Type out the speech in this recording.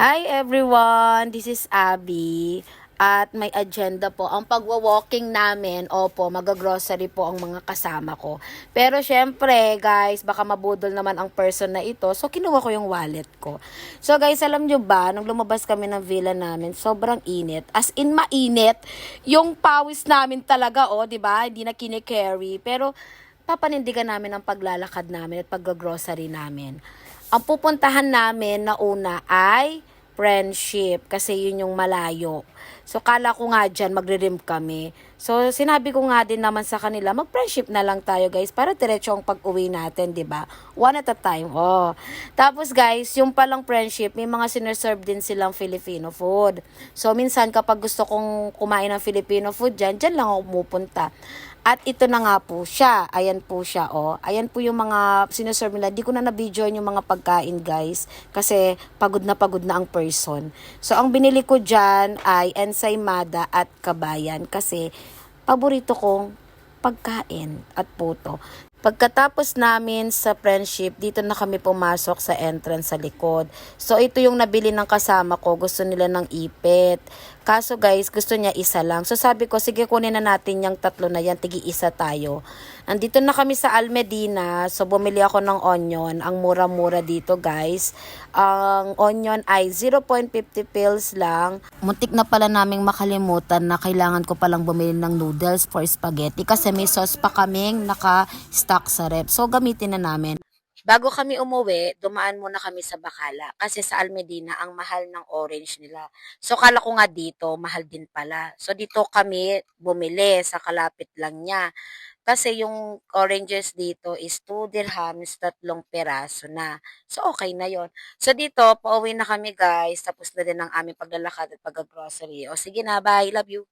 Hi everyone, this is Abby. At may agenda po. Ang pagwa-walking namin, opo, mag-grocery po ang mga kasama ko. Pero syempre, guys, baka mabudol naman ang person na ito. So, kinuha ko yung wallet ko. So, guys, alam nyo ba, nung lumabas kami ng villa namin, sobrang init. As in, mainit. Yung pawis namin talaga, oh, di ba? Hindi na kinikerry. Pero, papanindigan namin ang paglalakad namin at pag-grocery namin. Ang pupuntahan namin na una ay friendship kasi yun yung malayo. So kala ko nga dyan magre-rim kami. So sinabi ko nga din naman sa kanila, mag-friendship na lang tayo guys para diretso ang pag-uwi natin, 'di ba? One at a time. Oh. Tapos guys, yung palang friendship, may mga sinerserve din silang Filipino food. So minsan kapag gusto kong kumain ng Filipino food dyan, dyan lang ako pumupunta. At ito na nga po siya. Ayan po siya, oh. Ayan po yung mga sineserve nila. Di ko na na-videoin yung mga pagkain, guys. Kasi pagod na pagod na ang person. So, ang binili ko dyan ay ensaymada at kabayan. Kasi, paborito kong pagkain at puto. Pagkatapos namin sa friendship, dito na kami pumasok sa entrance sa likod. So, ito yung nabili ng kasama ko. Gusto nila ng ipit. Kaso guys, gusto niya isa lang. So, sabi ko, sige kunin na natin yung tatlo na yan. Tigi isa tayo. Nandito na kami sa Almedina. So, bumili ako ng onion. Ang mura-mura dito guys. Ang onion ay 0.50 pills lang. Muntik na pala naming makalimutan na kailangan ko palang bumili ng noodles for spaghetti kasi may sauce pa kaming naka-stock sa rep. So, gamitin na namin. Bago kami umuwi, dumaan muna kami sa Bacala kasi sa Almedina ang mahal ng orange nila. So kala ko nga dito, mahal din pala. So dito kami bumili sa kalapit lang niya. Kasi yung oranges dito is 2 dirhams, tatlong peraso na. So okay na yon. So dito, pauwi na kami guys. Tapos na din ang aming paglalakad at pag-grocery. O sige na, bye. Love you.